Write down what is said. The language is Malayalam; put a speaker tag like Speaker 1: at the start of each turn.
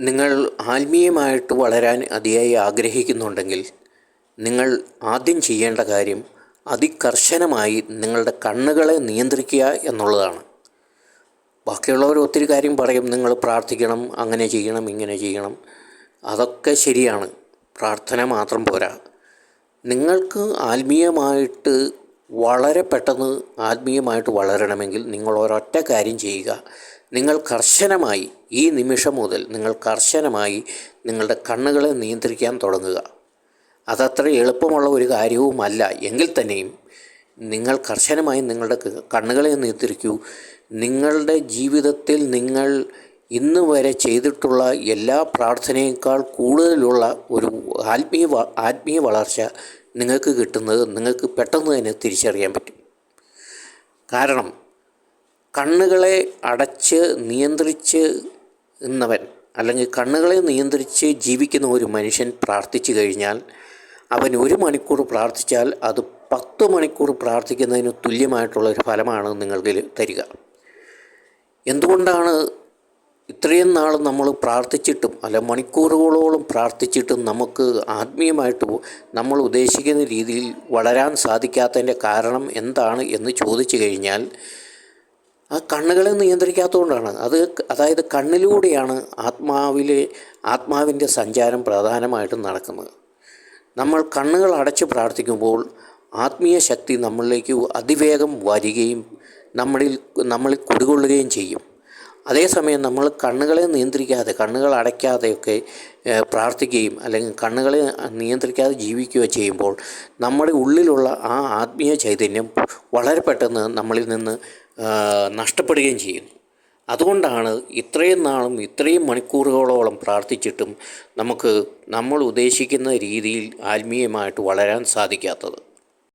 Speaker 1: നിങ്ങൾ ആത്മീയമായിട്ട് വളരാൻ അതിയായി ആഗ്രഹിക്കുന്നുണ്ടെങ്കിൽ നിങ്ങൾ ആദ്യം ചെയ്യേണ്ട കാര്യം അതികർശനമായി നിങ്ങളുടെ കണ്ണുകളെ നിയന്ത്രിക്കുക എന്നുള്ളതാണ്. ബാക്കിയുള്ളവർ ഒത്തിരി കാര്യം പറയും നിങ്ങൾ പ്രാർത്ഥിക്കണം അങ്ങനെ ചെയ്യണം ഇങ്ങനെ ചെയ്യണം. അതൊക്കെ ശരിയാണ്. പ്രാർത്ഥന മാത്രം പോരാ. നിങ്ങൾക്ക് ആത്മീയമായിട്ട് വളരെ പെട്ടെന്ന് ആത്മീയമായിട്ട് വളരണമെങ്കിൽ നിങ്ങൾ ഒരൊറ്റ കാര്യം ചെയ്യുക. നിങ്ങൾ കർശനമായി ഈ നിമിഷം മുതൽ നിങ്ങൾ കർശനമായി നിങ്ങളുടെ കണ്ണുകളെ നിയന്ത്രിക്കാൻ തുടങ്ങുക. അതത്ര എളുപ്പമുള്ള ഒരു കാര്യവുമല്ല. എങ്കിൽ തന്നെയും നിങ്ങൾ കർശനമായി നിങ്ങളുടെ കണ്ണുകളെ നിയന്ത്രിക്കൂ. നിങ്ങളുടെ ജീവിതത്തിൽ നിങ്ങൾ ഇന്ന് വരെ ചെയ്തിട്ടുള്ള എല്ലാ പ്രാർത്ഥനയേക്കാൾ കൂടുതലുള്ള ഒരു ആത്മീയ ആത്മീയ വളർച്ച നിങ്ങൾക്ക് കിട്ടുന്നത് നിങ്ങൾക്ക് പെട്ടെന്ന് തന്നെ തിരിച്ചറിയാൻ പറ്റും. കാരണം കണ്ണുകളെ അടച്ച് നിയന്ത്രിച്ച് എന്നവൻ അല്ലെങ്കിൽ കണ്ണുകളെ നിയന്ത്രിച്ച് ജീവിക്കുന്ന ഒരു മനുഷ്യൻ പ്രാർത്ഥിച്ചു കഴിഞ്ഞാൽ അവൻ ഒരു മണിക്കൂർ പ്രാർത്ഥിച്ചാൽ അത് പത്ത് മണിക്കൂർ പ്രാർത്ഥിക്കുന്നതിന് തുല്യമായിട്ടുള്ള ഒരു ഫലമാണ് നിങ്ങൾക്ക് തരിക. എന്തുകൊണ്ടാണ് ഇത്രയും നാൾ നമ്മൾ പ്രാർത്ഥിച്ചിട്ടും അല്ല മണിക്കൂറുകളോളം പ്രാർത്ഥിച്ചിട്ടും നമുക്ക് ആത്മീയമായിട്ട് നമ്മൾ ഉദ്ദേശിക്കുന്ന രീതിയിൽ വളരാൻ സാധിക്കാത്തതിന്റെ കാരണം എന്താണ് എന്ന് ചോദിച്ചു കഴിഞ്ഞാൽ ആ കണ്ണുകളെ നിയന്ത്രിക്കാത്തതുകൊണ്ടാണ്. അത് അതായത് കണ്ണിലൂടെയാണ് ആത്മാവിലെ ആത്മാവിന്റെ സഞ്ചാരം പ്രധാനമായിട്ടും നടക്കുന്നത്. നമ്മൾ കണ്ണുകൾ അടച്ച് പ്രാർത്ഥിക്കുമ്പോൾ ആത്മീയ ശക്തി നമ്മളിലേക്ക് അതിവേഗം വരികയും നമ്മളിൽ നമ്മളിൽ കുടികൊള്ളുകയും ചെയ്യും. അതേസമയം നമ്മൾ കണ്ണുകളെ നിയന്ത്രിക്കാതെ കണ്ണുകൾ അടയ്ക്കാതെയൊക്കെ പ്രാർത്ഥിക്കുകയും അല്ലെങ്കിൽ കണ്ണുകളെ നിയന്ത്രിക്കാതെ ജീവിക്കുകയോ ചെയ്യുമ്പോൾ നമ്മുടെ ഉള്ളിലുള്ള ആ ആത്മീയ ചൈതന്യം വളരെ പെട്ടെന്ന് നമ്മളിൽ നിന്ന് നഷ്ടപ്പെടുകയും ചെയ്യുന്നു. അതുകൊണ്ടാണ് ഇത്രയും നാളും ഇത്രയും മണിക്കൂറുകളോളം പ്രാർത്ഥിച്ചിട്ടും നമുക്ക് നമ്മൾ ഉദ്ദേശിക്കുന്ന രീതിയിൽ ആത്മീയമായിട്ട് വളരാൻ സാധിക്കാത്തത്.